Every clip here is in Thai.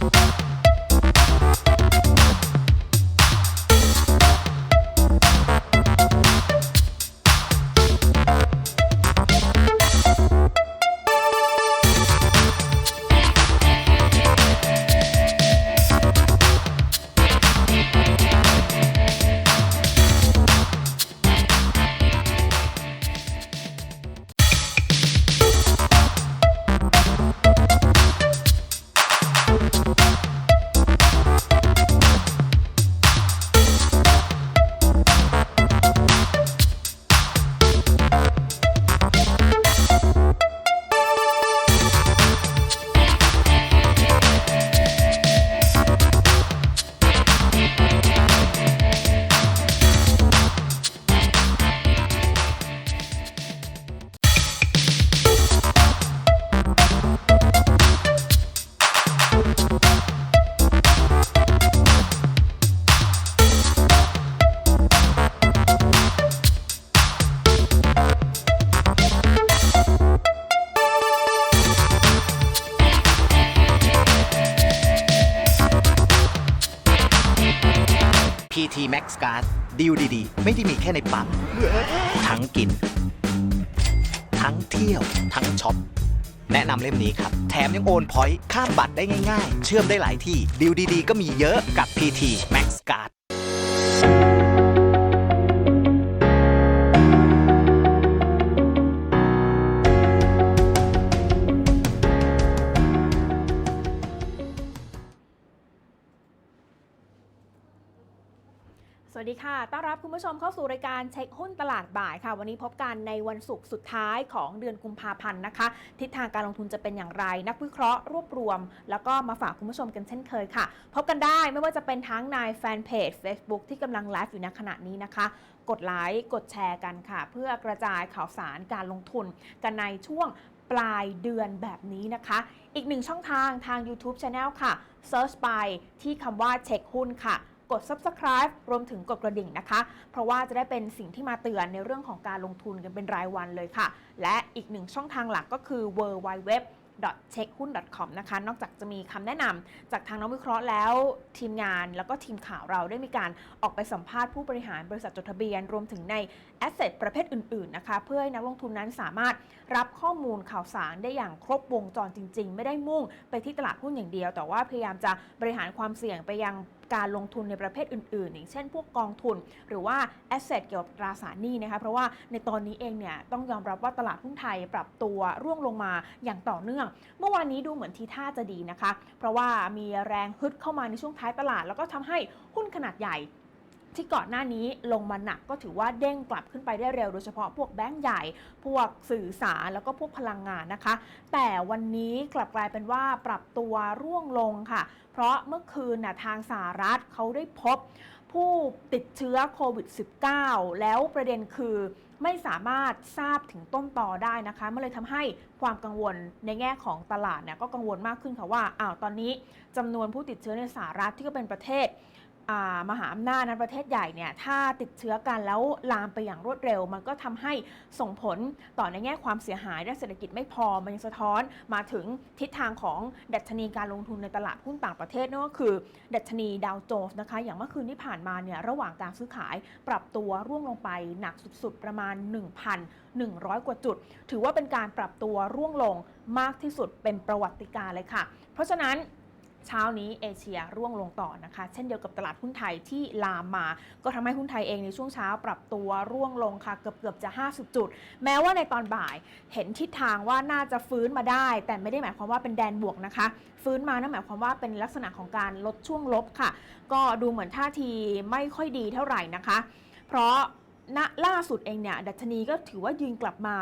Música PT Max Card ดีลดีๆ ไม่ได้มีแค่ในปั๊มทั้งกิน ทั้งเที่ยว ทั้งช็อป แนะนำเล่มนี้ครับ แถมยังโอนพอยต์ข้ามบัตรได้ง่ายๆ เชื่อมได้หลายที่ดีลดีๆ ก็มีเยอะกับ PT Max Card วัสดีค่ะ ต้อนรับคุณผู้ชมเข้าสู่รายการเช็คหุ้นตลาดบ่ายค่ะ วันนี้พบกันในวันศุกร์สุดท้ายของเดือนกุมภาพันธ์นะคะ ทิศทางการลงทุนจะเป็นอย่างไร นักวิเคราะห์รวบรวม แล้วก็มาฝากคุณผู้ชมกันเช่นเคยค่ะ พบกันได้ไม่ว่าจะเป็นทั้งในแฟนเพจ Facebook ที่กำลังไลฟ์อยู่ในขณะนี้นะคะ กดไลค์กดแชร์กันค่ะ เพื่อกระจายข่าวสารการลงทุนกันในช่วงปลายเดือนแบบนี้นะคะ อีกหนึ่งช่องทางทาง YouTube Channel ค่ะ Search ไปที่คำว่าเช็คหุ้นค่ะ กด subscribe รวมถึงกดกระดิ่งนะคะ เพราะว่าจะได้เป็นสิ่งที่มาเตือนในเรื่องของการลงทุนกันเป็นรายวันเลยค่ะ และอีกหนึ่งช่องทางหลักก็คือ w w w c h e c k h u n c o m นะคะ นอกจากจะมีคำแนะนำจากทางนักวิเคราะห์แล้ว ทีมงานแล้วก็ทีมข่าวเราได้มีการออกไปสัมภาษณ์ผู้บริหารบริษัทจดทะเบียน รวมถึงในแอสเซทประเภทอื่น ๆ นะคะ เพื่อให้นักลงทุนนั้นสามารถรับข้อมูลข่าวสารได้อย่างครบวงจรจริง ๆ ไม่ได้มุ่งไปที่ตลาดหุ้นอย่างเดียว แต่ว่าพยายามจะบริหารความเสี่ยงไปยัง การลงทุนในประเภทอื่นๆ อย่างเช่นพวกกองทุน หรือว่าแอสเซทเกี่ยวกับตราสารหนี้นะคะเพราะว่าในตอนนี้เองเนี่ยต้องยอมรับว่าตลาดหุ้นไทยปรับตัวร่วงลงมาอย่างต่อเนื่อง เมื่อวานนี้ดูเหมือนทีท่าจะดีนะคะ เพราะว่ามีแรงฮึดเข้ามาในช่วงท้ายตลาด แล้วก็ทำให้หุ้นขนาดใหญ่ ที่ก่อนหน้านี้ลงมาหนักก็ถือว่าเด้งกลับขึ้นไปได้เร็วโดยเฉพาะพวกแบงก์ใหญ่ พวกสื่อสารแล้วก็พวกพลังงานนะคะ แต่วันนี้กลับกลายเป็นว่าปรับตัวร่วงลงค่ะ เพราะเมื่อคืนน่ะทางสหรัฐเขาได้พบผู้ติดเชื้อโควิด -19 แล้วประเด็นคือไม่สามารถทราบถึงต้นต่อได้นะคะมันเลยทำให้ความกังวลในแง่ของตลาดเนี่ยก็กังวลมากขึ้นค่ะว่าอ้าวตอนนี้จำนวนผู้ติดเชื้อในสหรัฐที่ก็เป็นประเทศ มหาอำนาจนั้นประเทศใหญ่เนี่ยถ้าติดเชื้อกันแล้วลามไปอย่างรวดเร็ว มันก็ทำให้ส่งผลต่อในแง่ความเสียหายด้านเศรษฐกิจไม่พอมันยังสะท้อนมาถึงทิศทางของดัชนีการลงทุนในตลาดหุ้นต่างประเทศนั่นก็คือ ดัชนีดาวโจนส์นะคะอย่างเมื่อคืนที่ผ่านมาเนี่ยระหว่างการซื้อขายปรับตัวร่วงลงไปหนักสุดๆประมาณ 1,100 กว่าจุด ถือว่าเป็นการปรับตัวร่วงลงมากที่สุดเป็นประวัติการเลยค่ะ เพราะฉะนั้น เช้านี้เอเชียร่วงลงต่อนะคะ เช่นเดียวกับตลาดหุ้นไทยที่ลามมา ก็ทำให้หุ้นไทยเองในช่วงเช้าปรับตัวร่วงลงค่ะเกือบเกือบจะ 50 จุด แม้ว่าในตอนบ่ายเห็นทิศทางว่าน่าจะฟื้นมาได้ แต่ไม่ได้หมายความว่าเป็นแดนบวกนะคะ ฟื้นมานั่นหมายความว่าเป็นลักษณะของการลดช่วงลบค่ะ ก็ดูเหมือนท่าทีไม่ค่อยดีเท่าไหร่นะคะ เพราะ ณล่าสุดเองเนี่ยดัชนีก็ถือว่ายืนกลับมา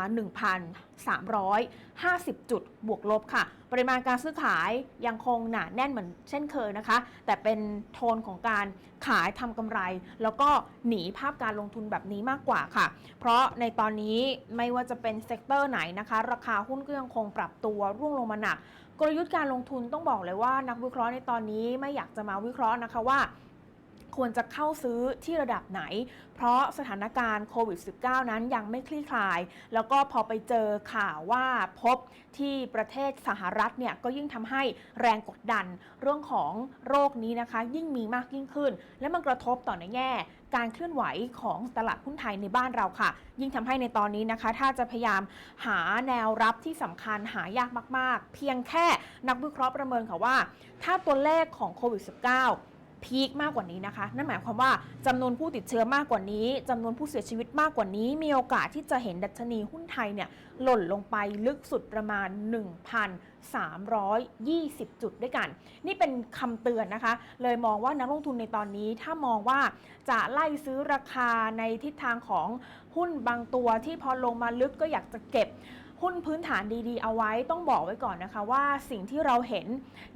1,350 จุดบวกลบค่ะ ปริมาณการซื้อขายยังคงหนาแน่นเหมือนเช่นเคยนะคะ แต่เป็นโทนของการขายทำกำไร แล้วก็หนีภาพการลงทุนแบบนี้มากกว่าค่ะ เพราะในตอนนี้ไม่ว่าจะเป็นเซกเตอร์ไหนนะคะ ราคาหุ้นก็ยังคงปรับตัวร่วงลงมาหนัก กลยุทธ์การลงทุนต้องบอกเลยว่านักวิเคราะห์ในตอนนี้ไม่อยากจะมาวิเคราะห์นะคะว่า ควรจะเข้าซื้อที่ระดับไหน เพราะสถานการณ์โควิด -19 นั้นยังไม่คลี่คลาย แล้วก็พอไปเจอข่าวว่าพบที่ประเทศสหรัฐเนี่ยก็ยิ่งทำให้แรงกดดันเรื่องของโรคนี้นะคะ ยิ่งมีมากยิ่งขึ้น และมันกระทบต่อในแง่ การเคลื่อนไหวของตลาดหุ้นไทยในบ้านเราค่ะ ยิ่งทำให้ในตอนนี้นะคะ ถ้าจะพยายามหาแนวรับที่สำคัญหายากมาก ๆ เพียงแค่นักวิเคราะห์ประเมินค่ะว่า ถ้าตัวเลขของโควิด -19 พีคมากกว่านี้นะคะ นั่นหมายความว่าจำนวนผู้ติดเชื้อมากกว่านี้จำนวนผู้เสียชีวิตมากกว่านี้ มีโอกาสที่จะเห็นดัชนีหุ้นไทยเนี่ยหล่นลงไปลึกสุดประมาณ 1,320 จุดด้วยกัน นี่เป็นคำเตือนนะคะ เลยมองว่านักลงทุนในตอนนี้ถ้ามองว่าจะไล่ซื้อราคาในทิศทางของหุ้นบางตัวที่พอลงมาลึกก็อยากจะเก็บ หุ้นพื้นฐานดีๆ เอาไว้ต้องบอกไว้ก่อนนะคะว่าสิ่งที่เราเห็น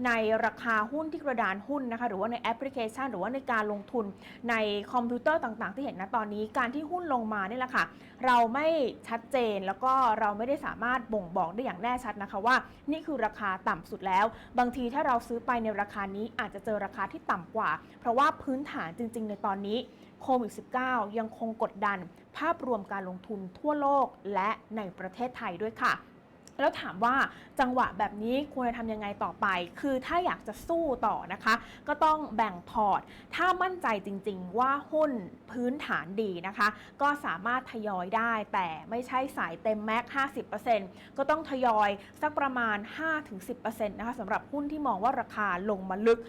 ในราคาหุ้นที่กระดานหุ้นนะคะหรือว่าในแอปพลิเคชัน หรือว่าในการลงทุนในคอมพิวเตอร์ต่างๆ ที่เห็นนะตอนนี้การที่หุ้นลงมาเนี่ยแหละค่ะ เราไม่ชัดเจนแล้วก็เราไม่ได้สามารถบ่งบอกได้อย่างแน่ชัดนะคะว่า นี่คือราคาต่ำสุดแล้ว บางทีถ้าเราซื้อไปในราคานี้อาจจะเจอราคาที่ต่ำกว่า เพราะว่าพื้นฐานจริง ๆ ในตอนนี้โควิด -19 ยังคงกดดัน ภาพรวมการลงทุนทั่วโลกและในประเทศไทยด้วยค่ะ แล้วถามว่าจังหวะแบบนี้ควรจะทำยังไงต่อไป คือถ้าอยากจะสู้ต่อนะคะ ก็ต้องแบ่งพอร์ต ถ้ามั่นใจจริงๆ ว่าหุ้นพื้นฐานดีนะคะ ก็สามารถทยอยได้ แต่ไม่ใช่สายเต็มแม็ก 50%ก็ต้องทยอยสักประมาณ 5-10%นะคะสำหรับหุ้นที่มองว่าราคาลงมาลึก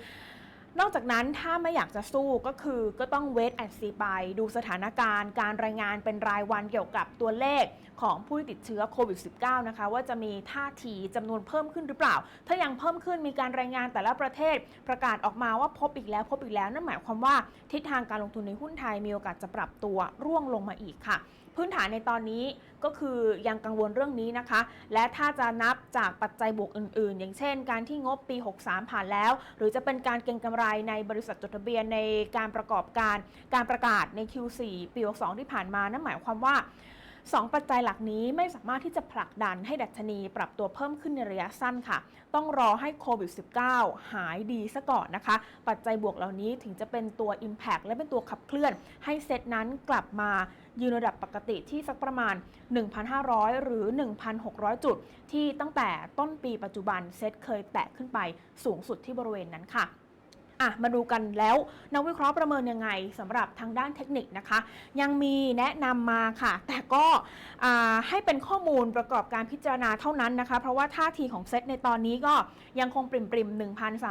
นอกจากนั้นถ้าไม่อยากจะสู้ก็คือก็ต้องเวทแอนซีไปดูสถานการณ์ การรายงานเป็นรายวันเกี่ยวกับตัวเลขของผู้ติดเชื้อโควิด -19 นะคะ ว่าจะมีท่าทีจำนวนเพิ่มขึ้นหรือเปล่า ถ้ายังเพิ่มขึ้นมีการรายงานแต่ละประเทศ ประกาศออกมาว่าพบอีกแล้ว พบอีกแล้วนั่นหมายความว่าทิศทางการลงทุนในหุ้นไทยมีโอกาสจะปรับตัวร่วงลงมาอีกค่ะ พื้นฐานในตอนนี้ก็คือยังกังวลเรื่องนี้นะคะ และถ้าจะนับจากปัจจัยบวกอื่น ๆ อย่างเช่น การที่งบปี 63 ผ่านแล้ว หรือจะเป็นการเก็งกำไรในบริษัทจดทะเบียนในการประกอบการการประกาศใน Q4 ปี62ที่ผ่านมานั่นหมายความว่าสองปัจจัยหลักนี้ไม่สามารถที่จะผลักดันให้ดัชนีปรับตัวเพิ่มขึ้นในระยะสั้นค่ะ ต้องรอให้โควิด -19 หายดีซะก่อนนะคะ ปัจจัยบวกเหล่านี้ถึงจะเป็นตัว Impact และเป็นตัวขับเคลื่อน ให้เซตนั้นกลับมายืนระดับปกติที่สักประมาณ 1,500 หรือ 1,600 จุด ที่ตั้งแต่ต้นปีปัจจุบันเซตเคยแตะขึ้นไปสูงสุดที่บริเวณนั้นค่ะ อะมาดูกันแล้วนักวิเคราะห์ประเมินยังไงสำหรับทางด้านเทคนิคนะคะ ยังมีแนะนำมาค่ะ แต่ก็ให้เป็นข้อมูลประกอบการพิจารณาเท่านั้นนะคะ เพราะว่าท่าทีของเซตในตอนนี้ก็ยังคงปริมปริม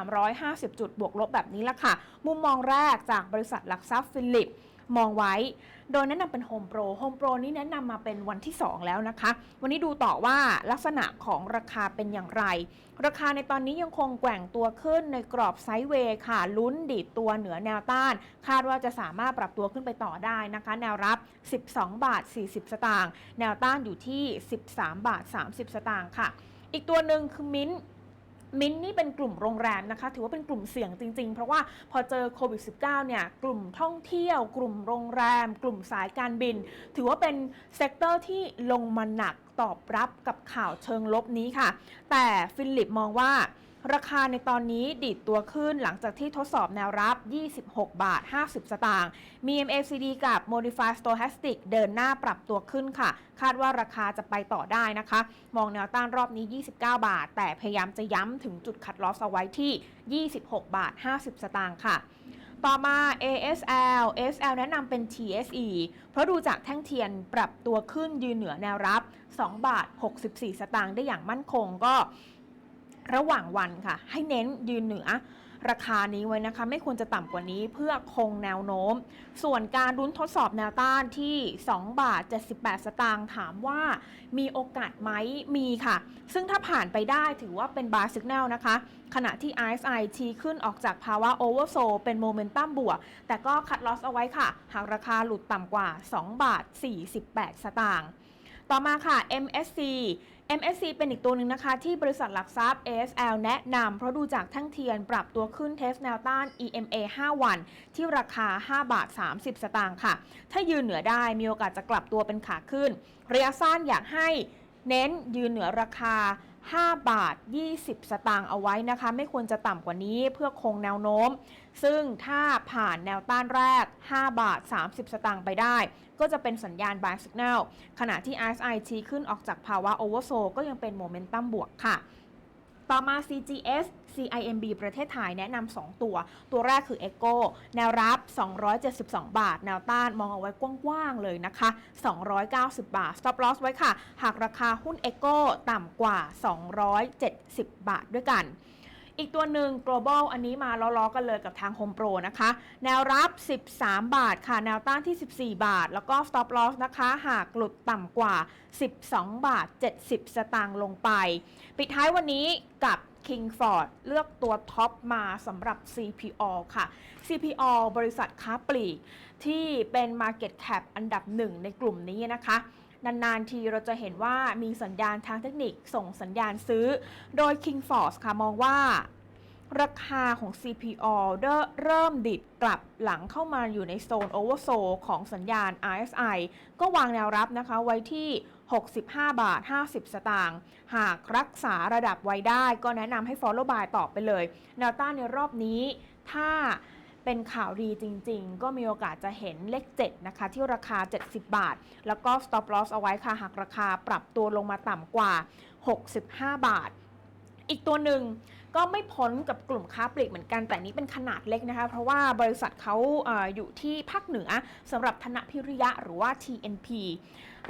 1,350 จุดบวกลบแบบนี้ละค่ะ มุมมองแรกจากบริษัทหลักทรัพย์ฟิลิป มองไว้ โดยแนะนำเป็นโฮมโปรโฮมโปรนี้แนะนำมาเป็นวันที่ 2 แล้วนะคะ วันนี้ดูต่อว่าลักษณะของราคาเป็นอย่างไร ราคาในตอนนี้ยังคงแกว่งตัวขึ้นในกรอบไซด์เวย์ค่ะ ลุ้นดีดตัวเหนือแนวต้าน คาดว่าจะสามารถปรับตัวขึ้นไปต่อได้นะคะ แนวรับ 12 บาท 40 สตางค์ แนวต้านอยู่ที่ 13 บาท 30 สตางค์ค่ะ อีกตัวหนึ่งคือมิ้นท์ มินนี่เป็นกลุ่มโรงแรมนะคะ ถือว่าเป็นกลุ่มเสี่ยงจริง ๆ เพราะว่าพอเจอโควิด -19 เนี่ยกลุ่มท่องเที่ยว กลุ่มโรงแรม กลุ่มสายการบิน ถือว่าเป็นเซกเตอร์ที่ลงมาหนักตอบรับกับข่าวเชิงลบนี้ค่ะ แต่ฟิลิปมองว่า ราคาในตอนนี้ดีดตัวขึ้นหลังจากที่ทดสอบแนวรับ 26 บาท 50 สตางค์มี MACD กับ Modify Stochastic เดินหน้าปรับตัวขึ้นค่ะ คาดว่าราคาจะไปต่อได้นะคะ มองแนวต้านรอบนี้ 29 บาท แต่พยายามจะย้ำถึงจุดคัดลอสเอาไว้ที่ 26 บาท 50 สตางค์ค่ะต่อมา ASL ASL แนะนำเป็น TSE เพราะดูจากแท่งเทียนปรับตัวขึ้นยืนเหนือแนวรับ 2 บาท 64 สตางค์ได้อย่างมั่นคงก็ ระหว่างวันค่ะ ให้เน้นยืนเหนือ ราคานี้ไว้นะคะ ไม่ควรจะต่ำกว่านี้เพื่อคงแนวโน้ม ส่วนการรุ้นทดสอบแนวต้านที่ 2 บาท 78 สตางค์ถามว่ามีโอกาสไหมมีค่ะ ซึ่งถ้าผ่านไปได้ถือว่าเป็นบาร์สิกแนลนะคะ ขณะที่ RSI ชี้ขึ้นออกจากภาวะโอเวอร์โซเป็นโมเมนตัมบวก แต่ก็คัดลอสเอาไว้ค่ะ หากราคาหลุดต่ำกว่า 2 บาท 48 สตางค์ต่อมาค่ะ MSC MSC เป็นอีกตัวหนึ่งนะคะ ที่บริษัทหลักทรัพย์ ASL แนะนำเพราะดูจากทั้งเทียนปรับตัวขึ้นเทสแนวต้าน EMA 5 วัน ที่ราคา 5 บาท 30 สตางค์ค่ะ ถ้ายืนเหนือได้มีโอกาสจะกลับตัวเป็นขาขึ้น ระยะสั้นอยากให้เน้นยืนเหนือราคา 5 บาท 20 สตางค์เอาไว้นะคะ ไม่ควรจะต่ำกว่านี้เพื่อคงแนวโน้ม ซึ่งถ้าผ่านแนวต้านแรก 5 บาท 30 สตางค์ไปได้ ก็จะเป็นสัญญาณ buy signal ขณะที่ RSI ชี้ขึ้นออกจากภาวะ oversold ก็ยังเป็นโมเมนตัมบวกค่ะ ต่อมา CGS CIMB ประเทศไทยแนะนำ2ตัว ตัวแรกคือ Echo แนวรับ 272 บาท แนวต้านมองเอาไว้กว้างๆเลยนะคะ 290 บาท stop loss ไว้ค่ะ หากราคาหุ้น Echo ต่ำกว่า 270 บาทด้วยกัน อีกตัวหนึ่ง global อันนี้มาล้อๆกันเลยกับทาง Home Pro นะคะ แนวรับ 13 บาทค่ะ แนวต้านที่ 14 บาท แล้วก็ stop loss นะคะ หากหลุดต่ำกว่า 12 บาท 70 สตางค์ลงไป ปิดท้ายวันนี้กับ King Ford เลือกตัวท็อปมาสำหรับ CPO ค่ะ CPO บริษัทค้าปลีก ที่เป็น Market Cap อันดับหนึ่งในกลุ่มนี้นะคะนานๆทีเราจะเห็นว่ามีสัญญาณทางเทคนิคส่งสัญญาณซื้อ โดย King Ford ค่ะมองว่า ราคาของ CPO เริ่มดิดกลับหลังเข้ามาอยู่ในโซน Oversold ของสัญญาณ RSI ก็วางแนวรับนะคะไว้ที่ 65 บาท 50 สตางค์ หากรักษาระดับไว้ได้ก็แนะนำให้ follow by ต่อไปเลย แนวต้านในรอบนี้ถ้าเป็นข่าวดีจริงๆ ก็มีโอกาสจะเห็นเลข 7 นะคะ ที่ราคา 70 บาท แล้วก็ stop loss เอาไว้ค่ะ หากราคาปรับตัวลงมาต่ำกว่า 65 บาท อีกตัวหนึ่งก็ไม่พ้นกับกลุ่มค้าปลีกเหมือนกันแต่นี้เป็นขนาดเล็กนะคะ เพราะว่าบริษัทเขาออยู่ที่ภาคเหนือสำหรับธนพิริยะหรือว่า TNP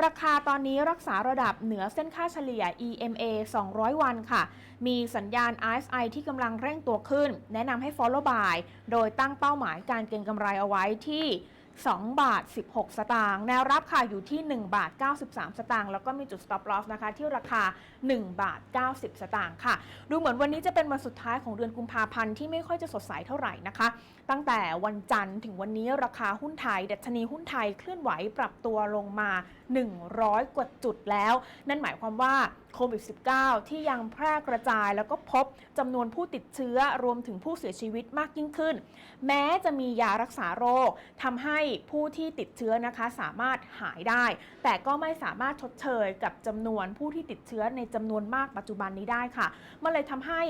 ราคาตอนนี้รักษาระดับเหนือเส้นค่าเฉลี่ย EMA 200 วันค่ะ มีสัญญาณ RSI ที่กำลังเร่งตัวขึ้น แนะนำให้ follow by โดยตั้งเป้าหมายการเก็งกำไรเอาไว้ที่2 บาท 16 สตางค์แนวรับค่ะอยู่ที่ 1 บาท 93 สตางค์แล้วก็มีจุด stop loss นะคะ ที่ราคา 1 บาท 90 สตางค์ค่ะ ดูเหมือนวันนี้จะเป็นวันสุดท้ายของเดือนกุมภาพันธ์ที่ไม่ค่อยจะสดใสเท่าไหร่นะคะ ตั้งแต่วันจันทร์ถึงวันนี้ราคาหุ้นไทยดัชนีหุ้นไทยเคลื่อนไหวปรับตัวลงมา 100 กว่าจุดแล้ว นั่นหมายความว่าโควิด -19 ที่ยังแพร่กระจายแล้วก็พบจำนวนผู้ติดเชื้อรวมถึงผู้เสียชีวิตมากยิ่งขึ้น แม้จะมียารักษาโรคทำให้ผู้ที่ติดเชื้อนะคะสามารถหายได้ แต่ก็ไม่สามารถชดเชยกับจำนวนผู้ที่ติดเชื้อในจำนวนมากปัจจุบันนี้ได้ค่ะ มันเลยทำให้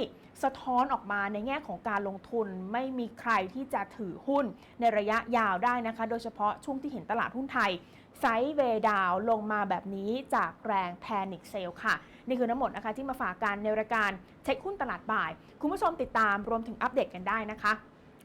สะท้อนออกมาในแง่ของการลงทุนไม่มีใครที่จะถือหุ้นในระยะยาวได้นะคะ โดยเฉพาะช่วงที่เห็นตลาดหุ้นไทยไซด์เวดาวลงมาแบบนี้จากแรงแพนิคเซลค่ะ นี่คือทั้งหมดนะคะที่มาฝากกันในรายการเช็คหุ้นตลาดบ่าย คุณผู้ชมติดตามรวมถึงอัปเดตกันได้นะคะ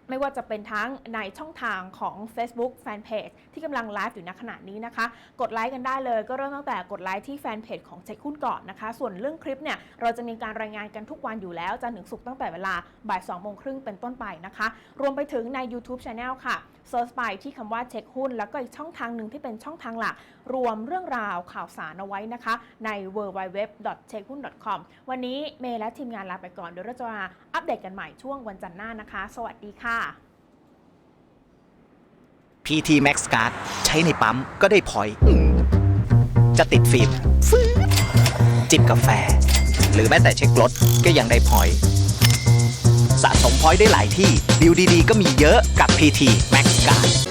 ไม่ว่าจะเป็นทั้งในช่องทางของ Facebook Fanpage ที่กำลังไลฟ์อยู่ณขณะนี้นะคะ กดไลค์กันได้เลย ก็เริ่มตั้งแต่กดไลค์ที่แฟนเพจของเช็คหุ้นก่อนนะคะ ส่วนเรื่องคลิปเนี่ยเราจะมีการรายงานกันทุกวันอยู่แล้วจันทร์ถึงศุกร์ตั้งแต่เวลาบ่าย2โมงครึ่งเป็นต้นไปนะคะ รวมไปถึงใน YouTube Channel ค่ะเซิร์ชไปที่คำว่าเช็คหุ้น แล้วก็อีกช่องทางหนึ่งที่เป็นช่องทางหลัก รวมเรื่องราวข่าวสารเอาไว้นะคะ ใน w w w c h e c k h u n c o m วันนี้เมย์และทีมงานลาไปก่อนเดี๋ยวเราจะมาอัปเดตกันใหม่ช่วงวันจันทร์หน้านะคะ สวัสดีค่ะ PT Max Card ใช้ในปั๊มก็ได้พอยต์จะติดฟิล์มฟื้ดจิบกาแฟ หรือแม้แต่เช็ครถก็ยังได้พอยต์สะสมพอยต์ได้หลายที่ดีดีๆ ก็มีเยอะกับ PT Max Card